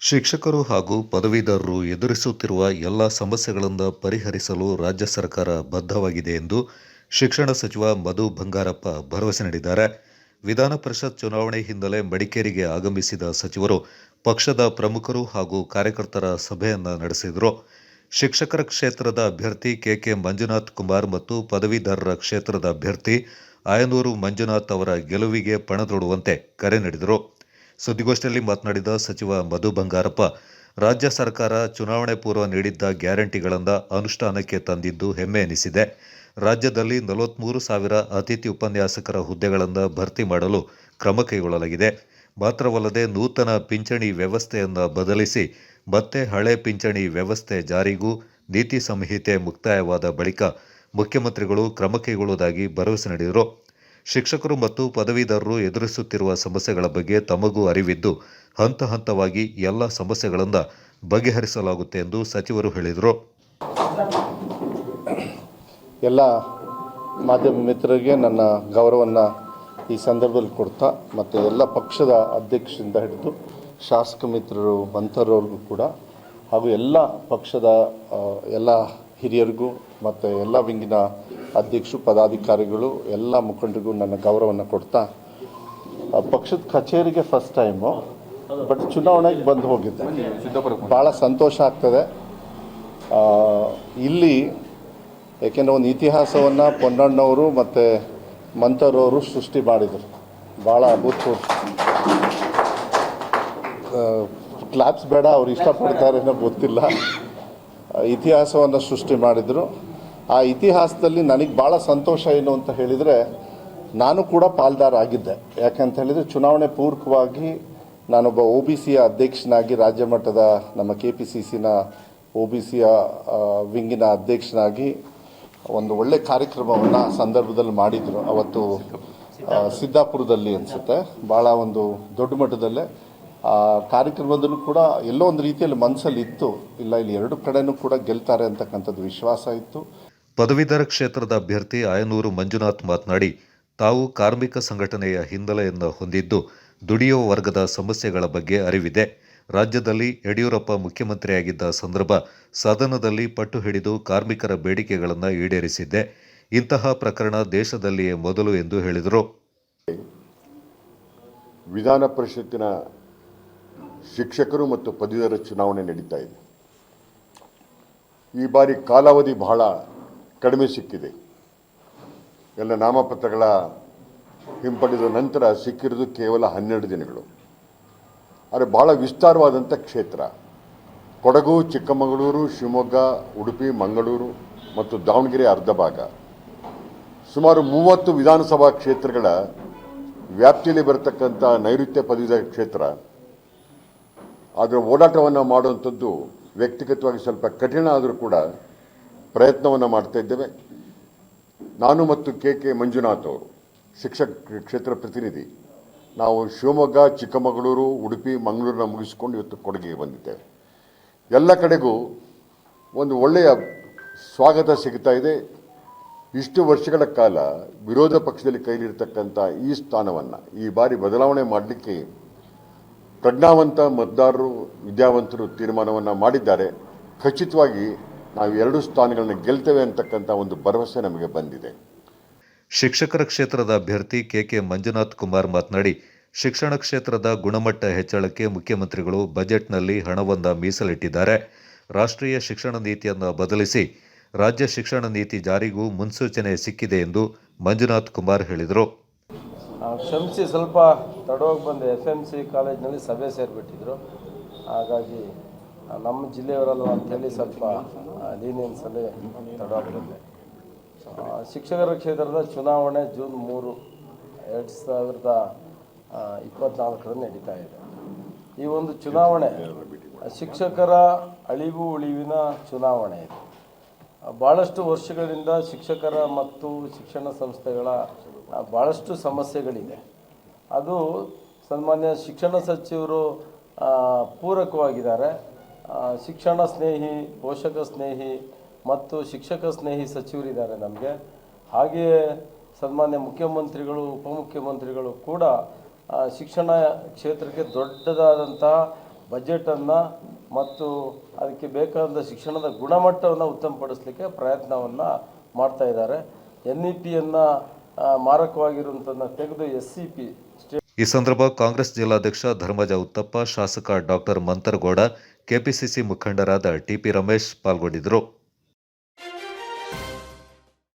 ಶಿಕ್ಷಕರು ಹಾಗೂ ಪದವೀಧರರು ಎದುರಿಸುತ್ತಿರುವ ಎಲ್ಲ ಸಮಸ್ಯೆಗಳನ್ನು ಪರಿಹರಿಸಲು ರಾಜ್ಯ ಸರ್ಕಾರ ಬದ್ಧವಾಗಿದೆ ಎಂದು ಶಿಕ್ಷಣ ಸಚಿವ ಮಧು ಬಂಗಾರಪ್ಪ ಭರವಸೆ ನೀಡಿದ್ದಾರೆ. ವಿಧಾನ ಪರಿಷತ್ ಚುನಾವಣೆ ಹಿನ್ನೆಲೆ ಮಡಿಕೇರಿಗೆ ಆಗಮಿಸಿದ ಸಚಿವರು ಪಕ್ಷದ ಪ್ರಮುಖರು ಹಾಗೂ ಕಾರ್ಯಕರ್ತರ ಸಭೆಯನ್ನು ನಡೆಸಿದರು. ಶಿಕ್ಷಕರ ಕ್ಷೇತ್ರದ ಅಭ್ಯರ್ಥಿ ಕೆ ಕೆ ಮಂಜುನಾಥ್ ಕುಮಾರ್ ಮತ್ತು ಪದವೀಧರರ ಕ್ಷೇತ್ರದ ಅಭ್ಯರ್ಥಿ ಆಯನೂರು ಮಂಜುನಾಥ್ ಅವರ ಗೆಲುವಿಗೆ ಪಣ ತೊಡುವಂತೆ ಕರೆ ನೀಡಿದರು. ಸುದ್ದಿಗೋಷ್ಠಿಯಲ್ಲಿ ಮಾತನಾಡಿದ ಸಚಿವ ಮಧು ಬಂಗಾರಪ್ಪ, ರಾಜ್ಯ ಸರ್ಕಾರ ಚುನಾವಣೆ ಪೂರ್ವ ನೀಡಿದ್ದ ಗ್ಯಾರಂಟಿಗಳನ್ನು ಅನುಷ್ಠಾನಕ್ಕೆ ತಂದಿದ್ದು ಹೆಮ್ಮೆ ಎನಿಸಿದೆ. ರಾಜ್ಯದಲ್ಲಿ ನಲವತ್ಮೂರು ಸಾವಿರ ಅತಿಥಿ ಉಪನ್ಯಾಸಕರ ಹುದ್ದೆಗಳನ್ನು ಭರ್ತಿ ಮಾಡಲು ಕ್ರಮ ಕೈಗೊಳ್ಳಲಾಗಿದೆ. ಮಾತ್ರವಲ್ಲದೆ ನೂತನ ಪಿಂಚಣಿ ವ್ಯವಸ್ಥೆಯನ್ನು ಬದಲಿಸಿ ಮತ್ತೆ ಹಳೆ ಪಿಂಚಣಿ ವ್ಯವಸ್ಥೆ ಜಾರಿಗೂ ನೀತಿ ಸಂಹಿತೆ ಮುಕ್ತಾಯವಾದ ಬಳಿಕ ಮುಖ್ಯಮಂತ್ರಿಗಳು ಕ್ರಮ ಕೈಗೊಳ್ಳುವುದಾಗಿ ಭರವಸೆ ನೀಡಿದರು. ಶಿಕ್ಷಕರು ಮತ್ತು ಪದವೀಧರರು ಎದುರಿಸುತ್ತಿರುವ ಸಮಸ್ಯೆಗಳ ಬಗ್ಗೆ ತಮಗೂ ಅರಿವಿದ್ದು, ಹಂತ ಹಂತವಾಗಿ ಎಲ್ಲ ಸಮಸ್ಯೆಗಳನ್ನು ಬಗೆಹರಿಸಲಾಗುತ್ತೆ ಎಂದು ಸಚಿವರು ಹೇಳಿದರು. ಎಲ್ಲ ಮಾಧ್ಯಮ ಮಿತ್ರರಿಗೆ ನನ್ನ ಗೌರವವನ್ನು ಈ ಸಂದರ್ಭದಲ್ಲಿ ಕೊಡ್ತಾ, ಮತ್ತು ಎಲ್ಲ ಪಕ್ಷದ ಅಧ್ಯಕ್ಷರಿಂದ ಹಿಡಿದು ಶಾಸಕ ಮಿತ್ರರು ಮಂಥರವ್ರಿಗೂ ಕೂಡ, ಹಾಗೂ ಎಲ್ಲ ಪಕ್ಷದ ಎಲ್ಲ ಹಿರಿಯರಿಗೂ, ಮತ್ತು ಎಲ್ಲ ವಿಂಗಿನ ಅಧ್ಯಕ್ಷರು, ಪದಾಧಿಕಾರಿಗಳು, ಎಲ್ಲ ಮುಖಂಡರಿಗೂ ನನ್ನ ಗೌರವವನ್ನು ಕೊಡ್ತಾ ಪಕ್ಷದ ಕಚೇರಿಗೆ ಫಸ್ಟ್ ಟೈಮು ಬಟ್ ಚುನಾವಣೆಗೆ ಬಂದು ಹೋಗಿದ್ದೆ. ಭಾಳ ಸಂತೋಷ ಆಗ್ತದೆ. ಇಲ್ಲಿ ಏಕೆಂದರೆ ಒಂದು ಇತಿಹಾಸವನ್ನು ಪೊನ್ನಣ್ಣವರು ಮತ್ತು ಮಂತರವರು ಸೃಷ್ಟಿ ಮಾಡಿದರು. ಭಾಳ ಅಭೂತಪೂರ್ವ. ಕ್ಲಾಪ್ಸ್ ಬೇಡ, ಅವ್ರು ಇಷ್ಟಪಡ್ತಾರೇನೋ ಗೊತ್ತಿಲ್ಲ. ಇತಿಹಾಸವನ್ನು ಸೃಷ್ಟಿ ಮಾಡಿದರು. ಆ ಇತಿಹಾಸದಲ್ಲಿ ನನಗೆ ಭಾಳ ಸಂತೋಷ ಏನು ಅಂತ ಹೇಳಿದರೆ, ನಾನು ಕೂಡ ಪಾಲ್ದಾರ ಆಗಿದ್ದೆ. ಯಾಕಂತ ಹೇಳಿದರೆ ಚುನಾವಣೆ ಪೂರ್ವಕವಾಗಿ ನಾನೊಬ್ಬ ಒ ಬಿ ಸಿಯ ಅಧ್ಯಕ್ಷನಾಗಿ, ರಾಜ್ಯ ಮಟ್ಟದ ನಮ್ಮ ಕೆ ಪಿ ಸಿ ಸಿನ ಒ ಬಿ ಸಿಯ ವಿಂಗಿನ ಅಧ್ಯಕ್ಷನಾಗಿ ಒಂದು ಒಳ್ಳೆ ಕಾರ್ಯಕ್ರಮವನ್ನು ಸಂದರ್ಭದಲ್ಲಿ ಮಾಡಿದರು. ಅವತ್ತು ಸಿದ್ದಾಪುರದಲ್ಲಿ ಅನಿಸುತ್ತೆ. ಭಾಳ ಒಂದು ದೊಡ್ಡ ಮಟ್ಟದಲ್ಲೇ, ಆ, ಕಾರ್ಯಕ್ರಮದಲ್ಲೂ ಕೂಡ ಎಲ್ಲೋ ಒಂದು ರೀತಿಯಲ್ಲಿ ಮನಸ್ಸಲ್ಲಿ ಇತ್ತು ಇಲ್ಲ, ಇಲ್ಲಿ ಎರಡು ಕಡೆನೂ ಕೂಡ ಗೆಲ್ತಾರೆ ಅಂತಕ್ಕಂಥದ್ದು ವಿಶ್ವಾಸ ಇತ್ತು. ಪದವೀಧರ ಕ್ಷೇತ್ರದ ಅಭ್ಯರ್ಥಿ ಆಯನೂರು ಮಂಜುನಾಥ್ ಮಾತನಾಡಿ, ತಾವು ಕಾರ್ಮಿಕ ಸಂಘಟನೆಯ ಹಿನ್ನೆಲೆಯನ್ನು ಹೊಂದಿದ್ದು ದುಡಿಯುವ ವರ್ಗದ ಸಮಸ್ಯೆಗಳ ಬಗ್ಗೆ ಅರಿವಿದೆ. ರಾಜ್ಯದಲ್ಲಿ ಯಡಿಯೂರಪ್ಪ ಮುಖ್ಯಮಂತ್ರಿಯಾಗಿದ್ದ ಸಂದರ್ಭ ಸದನದಲ್ಲಿ ಪಟ್ಟು ಹಿಡಿದು ಕಾರ್ಮಿಕರ ಬೇಡಿಕೆಗಳನ್ನು ಈಡೇರಿಸಿದ್ದೆ. ಇಂತಹ ಪ್ರಕರಣ ದೇಶದಲ್ಲಿಯೇ ಮೊದಲು ಎಂದು ಹೇಳಿದರು. ವಿಧಾನ ಪರಿಷತ್ತಿನ ಶಿಕ್ಷಕರು ಮತ್ತು ಪದವೀಧರ ಚುನಾವಣೆ ನಡೀತಾ ಇದೆ. ಈ ಬಾರಿ ಕಾಲಾವಧಿ ಬಹಳ ಕಡಿಮೆ ಸಿಕ್ಕಿದೆ. ಎಲ್ಲ ನಾಮಪತ್ರಗಳ ಹಿಂಪಡೆದ ನಂತರ ಸಿಕ್ಕಿರೋದು ಕೇವಲ ಹನ್ನೆರಡು ದಿನಗಳು. ಆದರೆ ಭಾಳ ವಿಸ್ತಾರವಾದಂಥ ಕ್ಷೇತ್ರ. ಕೊಡಗು, ಚಿಕ್ಕಮಗಳೂರು, ಶಿವಮೊಗ್ಗ, ಉಡುಪಿ, ಮಂಗಳೂರು ಮತ್ತು ದಾವಣಗೆರೆ ಅರ್ಧ ಭಾಗ. ಸುಮಾರು ಮೂವತ್ತು ವಿಧಾನಸಭಾ ಕ್ಷೇತ್ರಗಳ ವ್ಯಾಪ್ತಿಯಲ್ಲಿ ಬರತಕ್ಕಂಥ ನೈಋತ್ಯ ಪದವೀಧರ ಕ್ಷೇತ್ರ. ಅದರ ಓಡಾಟವನ್ನು ಮಾಡುವಂಥದ್ದು ವ್ಯಕ್ತಿಗತವಾಗಿ ಸ್ವಲ್ಪ ಕಠಿಣ ಆದರೂ ಕೂಡ ಪ್ರಯತ್ನವನ್ನು ಮಾಡ್ತಾ ಇದ್ದೇವೆ. ನಾನು ಮತ್ತು ಕೆ ಕೆ ಮಂಜುನಾಥ್ ಅವರು, ಶಿಕ್ಷಕ ಕ್ಷೇತ್ರ ಪ್ರತಿನಿಧಿ, ನಾವು ಶಿವಮೊಗ್ಗ, ಚಿಕ್ಕಮಗಳೂರು, ಉಡುಪಿ, ಮಂಗಳೂರನ್ನ ಮುಗಿಸಿಕೊಂಡು ಇವತ್ತು ಕೊಡಗಿಗೆ ಬಂದಿದ್ದೇವೆ. ಎಲ್ಲ ಕಡೆಗೂ ಒಂದು ಒಳ್ಳೆಯ ಸ್ವಾಗತ ಸಿಗ್ತಾ ಇದೆ. ಇಷ್ಟು ವರ್ಷಗಳ ಕಾಲ ವಿರೋಧ ಪಕ್ಷದಲ್ಲಿ ಕೈಲಿರ್ತಕ್ಕಂಥ ಈ ಸ್ಥಾನವನ್ನು, ಈ ಬಾರಿ ಬದಲಾವಣೆ ಮಾಡಲಿಕ್ಕೆ ಪ್ರಜ್ಞಾವಂತ ಮತದಾರರು, ವಿದ್ಯಾವಂತರು ತೀರ್ಮಾನವನ್ನು ಮಾಡಿದ್ದಾರೆ. ಖಚಿತವಾಗಿ ನಾವು ಎರಡು ಸ್ಥಾನಗಳನ್ನು ಗೆಲ್ತೇವೆ ಅಂತಕ್ಕಂಥ ಒಂದು ಭರವಸೆ ನಮಗೆ ಬಂದಿದೆ. ಶಿಕ್ಷಕರ ಕ್ಷೇತ್ರದ ಅಭ್ಯರ್ಥಿ ಕೆ ಕೆ ಮಂಜುನಾಥ್ ಕುಮಾರ್ ಮಾತನಾಡಿ ಶಿಕ್ಷಣ ಕ್ಷೇತ್ರದ ಗುಣಮಟ್ಟ ಹೆಚ್ಚಳಕ್ಕೆ ಮುಖ್ಯಮಂತ್ರಿಗಳು ಬಜೆಟ್ನಲ್ಲಿ ಹಣವನ್ನು ಮೀಸಲಿಟ್ಟಿದ್ದಾರೆ. ರಾಷ್ಟ್ರೀಯ ಶಿಕ್ಷಣ ನೀತಿಯನ್ನು ಬದಲಿಸಿ ರಾಜ್ಯ ಶಿಕ್ಷಣ ನೀತಿ ಜಾರಿಗೂ ಮುನ್ಸೂಚನೆ ಸಿಕ್ಕಿದೆ ಎಂದು ಮಂಜುನಾಥ್ ಕುಮಾರ್ ಹೇಳಿದರು. ಆ, ಕ್ಷಮಿಸಿ ಸ್ವಲ್ಪ ತಡವಾಗಿ ಬಂದು ಎಫ್ ಎಂ ಸಿ ಕಾಲೇಜಿನಲ್ಲಿ ಸಭೆ ಸೇರಿಬಿಟ್ಟಿದ್ರು. ಹಾಗಾಗಿ ನಮ್ಮ ಜಿಲ್ಲೆಯವರಲ್ಲ ಅಂತೇಳಿ ಸ್ವಲ್ಪ ಲೀನಿಯನ್ಸಲ್ಲಿ ತಡವಾಗ್ತದೆ ಶಿಕ್ಷಕರ ಕ್ಷೇತ್ರದ ಚುನಾವಣೆ ಜೂನ್ ಮೂರು ಎರಡು ಸಾವಿರದ ಆ, ಇಪ್ಪತ್ನಾಲ್ಕರಲ್ಲಿ ನಡೀತಾ ಇದೆ. ಈ ಒಂದು ಚುನಾವಣೆ ಶಿಕ್ಷಕರ ಅಳಿವು ಉಳಿವಿನ ಚುನಾವಣೆ ಇದೆ. ಭಾಳಷ್ಟು ವರ್ಷಗಳಿಂದ ಶಿಕ್ಷಕರ ಮತ್ತು ಶಿಕ್ಷಣ ಸಂಸ್ಥೆಗಳ ಭಾಳಷ್ಟು ಸಮಸ್ಯೆಗಳಿದೆ. ಅದು ಸನ್ಮಾನ್ಯ ಶಿಕ್ಷಣ ಸಚಿವರು ಪೂರಕವಾಗಿದ್ದಾರೆ. ಶಿಕ್ಷಣ ಸ್ನೇಹಿ, ಪೋಷಕ ಸ್ನೇಹಿ ಮತ್ತು ಶಿಕ್ಷಕ ಸ್ನೇಹಿ ಸಚಿವರಿದ್ದಾರೆ ನಮಗೆ. ಹಾಗೆಯೇ ಸನ್ಮಾನ್ಯ ಮುಖ್ಯಮಂತ್ರಿಗಳು, ಉಪಮುಖ್ಯಮಂತ್ರಿಗಳು ಕೂಡ ಶಿಕ್ಷಣ ಕ್ಷೇತ್ರಕ್ಕೆ ದೊಡ್ಡದಾದಂತಹ ಬಜೆಟನ್ನು ಮತ್ತು ಅದಕ್ಕೆ ಬೇಕಾದ ಶಿಕ್ಷಣದ ಗುಣಮಟ್ಟವನ್ನು ಉತ್ತಮಪಡಿಸಲಿಕ್ಕೆ ಪ್ರಯತ್ನವನ್ನು ಮಾಡ್ತಾ ಇದ್ದಾರೆ. ಎನ್ ಇ ಪಿಯನ್ನು ಮಾರಕವಾಗಿರುವಂಥದ್ದನ್ನ ತೆಗೆದು ಎಸ್ ಸಿ ಪಿ ಸ್ಟೇಟ್ ಈ ಸಂದರ್ಭ ಕಾಂಗ್ರೆಸ್ ಜಿಲ್ಲಾಧ್ಯಕ್ಷ ಧರ್ಮಜ ಉತ್ತಪ್ಪ ಶಾಸಕ ಡಾಕ್ಟರ್ ಮಂತರಗೌಡ ಕೆಪಿಸಿಸಿ ಮುಖಂಡರಾದ ಟಿಪಿ ರಮೇಶ್ ಪಾಲ್ಗೊಂಡಿದ್ದರು.